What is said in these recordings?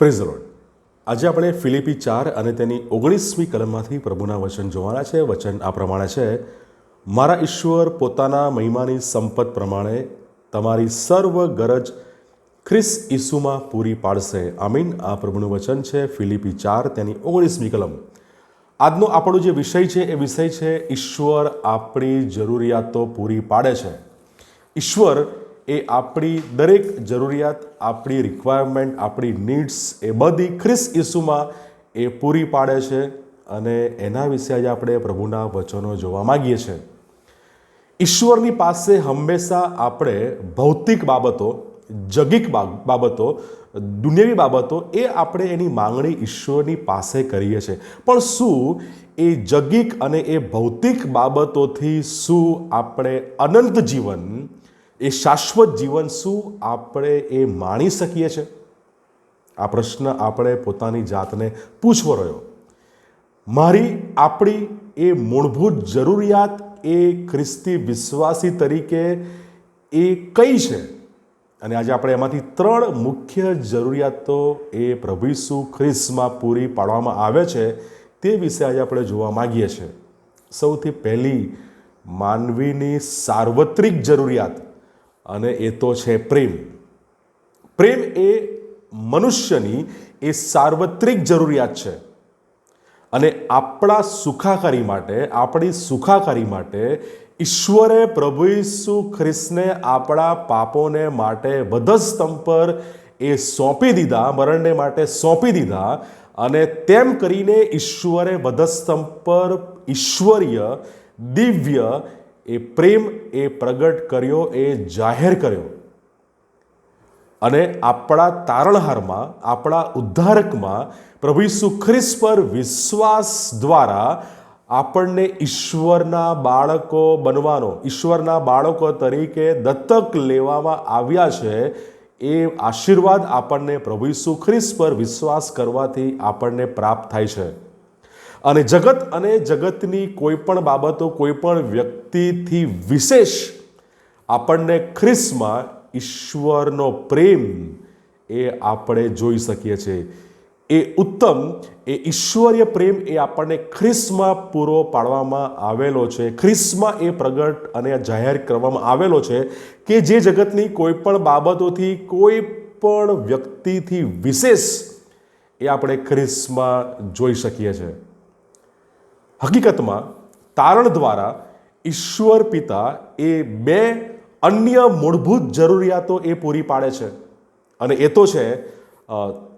Praise road. આજે આપણે ફિલિપી ચાર અને તેની ઓગણીસમી કલમમાંથી પ્રભુના વચન જોવાના છે. વચન આ પ્રમાણે છે, મારા ઈશ્વર પોતાના મહિમાની સંપત પ્રમાણે તમારી સર્વ ગરજ ખ્રિસ ઈસુમાં પૂરી પાડશે. આમીન. આ પ્રભુનું વચન છે, ફિલિપી ચાર, તેની ઓગણીસમી કલમ. આજનો આપણો જે વિષય છે, એ વિષય છે, ઈશ્વર આપણી જરૂરિયાતો પૂરી પાડે છે. ઈશ્વર એ આપણી દરેક જરૂરિયાત, આપણી રિક્વાયરમેન્ટ આપણી નીડ્સ એ બધી ખ્રિસ ઈસુમાં એ પૂરી પાડે છે અને એના વિશે આજે આપણે પ્રભુના વચનો જોવા માગીએ છીએ. ઈશ્વરની પાસે હંમેશા આપણે ભૌતિક બાબતો, જગિક બાબતો, દુનિયાવી બાબતો એ આપણે એની માંગણી ઈશ્વરની પાસે કરીએ છીએ. પણ શું એ જગિક અને એ ભૌતિક બાબતોથી શું આપણે અનંત જીવન એ શાશ્વત જીવન શું આપણે એ માણી શકીએ છીએ? આ પ્રશ્ન આપણે પોતાની જાતને પૂછવો રહ્યો. મારી આપણી એ મૂળભૂત જરૂરિયાત એ ખ્રિસ્તી વિશ્વાસી તરીકે એ કઈ છે? અને આજે આપણે એમાંથી ત્રણ મુખ્ય જરૂરિયાતો એ પ્રભુ ઈસુ ખ્રિસ્તમાં પૂરી પાડવામાં આવે છે તે વિશે આજે આપણે જોવા માગીએ છીએ. સૌથી પહેલી માનવીની સાર્વત્રિક જરૂરિયાત. અને એ તો છે પ્રેમ. પ્રેમ એ મનુષ્યની એ સાર્વત્રિક જરૂરિયાત છે. અને આપણા સુખાકારી માટે, આપણી સુખાકારી માટે ઈશ્વરે પ્રભુ ઈસુ ખ્રિસ્તને આપણા પાપોને માટે વધસ્તંભ પર એ સોંપી દીધા, મરણને માટે સોંપી દીધા અને તેમ કરીને ઈશ્વરે વધસ્તંભ પર ઈશ્વરીય દિવ્ય એ પ્રેમ એ પ્રગટ કર્યો, એ જાહેર કર્યો. અને આપણા તારણહારમાં, આપણા ઉદ્ધારકમાં પ્રભુ ઈસુ ખ્રિસ્ત પર વિશ્વાસ દ્વારા આપણને ઈશ્વરના બાળકો બનવાનો, ઈશ્વરના બાળકો તરીકે દત્તક લેવામાં આવ્યા છે, એ આશીર્વાદ આપણને પ્રભુ ઈસુ ખ્રિસ્ત પર વિશ્વાસ કરવાથી આપણને પ્રાપ્ત થાય છે. અને જગત અને જગતની કોઈ પણ બાબતો કોઈ પણ વ્યક્તિથી વિશેષ આપણને ખ્રિસ્તમાં ઈશ્વરનો પ્રેમ એ આપણે જોઈ શકીએ છીએ. એ ઉત્તમ, એ ઈશ્વરીય પ્રેમ એ આપણને ખ્રિસ્તમાં પૂરો પાડવામાં આવેલો છે. ખ્રિસ્તમાં એ પ્રગટ અને જાહેર કરવામાં આવેલો છે કે જે જગતની કોઈ પણ બાબતોથી કોઈ પણ વ્યક્તિથી વિશેષ એ આપણે ખ્રિસ્તમાં જોઈ શકીએ છીએ. હકીકતમાં તારણ દ્વારા ઈશ્વર પિતા એ બે અન્ય મૂળભૂત જરૂરિયાતો એ પૂરી પાડે છે. અને એ તો છે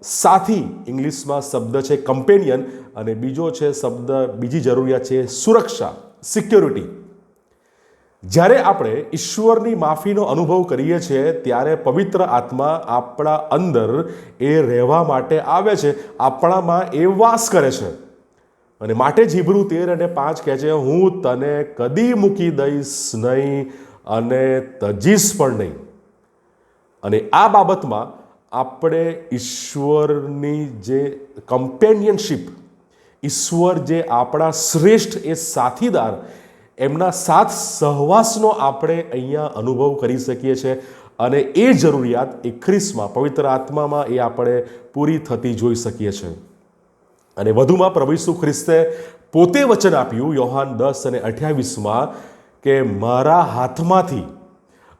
સાથી ઇંગ્લિશમાં શબ્દ છે કમ્પેનિયન અને બીજો છે શબ્દ, બીજી જરૂરિયાત છે સુરક્ષા સિક્યોરિટી જ્યારે આપણે ઈશ્વરની માફીનો અનુભવ કરીએ છીએ, ત્યારે પવિત્ર આત્મા આપણા અંદર એ રહેવા માટે આવે છે, આપણામાં એ વાસ કરે છે. અને માટે જ તેર અને પાંચ કહે છે, હું તને કદી મૂકી દઈશ નહીં અને તજીશ પણ નહીં. અને આ બાબતમાં આપણે ઈશ્વરની જે કમ્પેનિયનશીપ ઈશ્વર જે આપણા શ્રેષ્ઠ એ સાથીદાર, એમના સાથ સહવાસનો આપણે અહીંયા અનુભવ કરી શકીએ છીએ. અને એ જરૂરિયાત એ પવિત્ર આત્મામાં એ આપણે પૂરી થતી જોઈ શકીએ છીએ. અને વધુમાં પ્રભુ ઈસુ ખ્રિસ્તે પોતે વચન આપ્યું, યોહાન દસ અને અઠ્યાવીસમાં કે મારા હાથમાંથી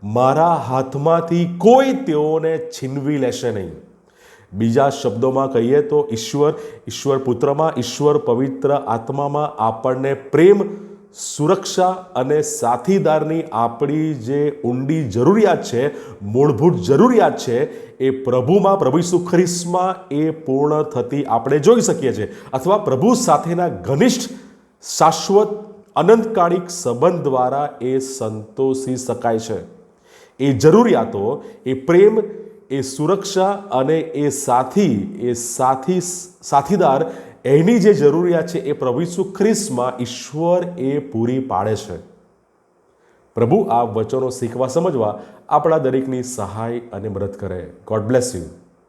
મારા હાથમાંથી કોઈ તેઓને છીનવી લેશે નહીં. બીજા શબ્દોમાં કહીએ તો ઈશ્વર ઈશ્વર પુત્રમાં, ઈશ્વર પવિત્ર આત્મામાં આપણને પ્રેમ સુરક્ષા અને સાથીદારની આપણી જે ઊંડી જરૂરિયાત છે, મૂળભૂત જરૂરિયાત છે, એ પ્રભુમાં, પ્રભુ ઈસુ ખ્રિસ્તમાં એ પૂર્ણ થતી આપણે જોઈ શકીએ છીએ. અથવા પ્રભુ સાથેના ઘનિષ્ઠ, શાશ્વત, અનંતકાળિક સંબંધ દ્વારા એ સંતોષી શકાય છે. એ જરૂરિયાતો, એ પ્રેમ, એ સુરક્ષા અને એ સાથી એ સાથી, સાથીદાર એની જે જરૂરિયાત છે એ પ્રભુ ઈસુ ખ્રિસ્તમાં ઈશ્વર એ પૂરી પાડે છે. પ્રભુ આ વચનો શીખવા સમજવા આપણા દરેકની સહાય અને મદદ કરે. God bless you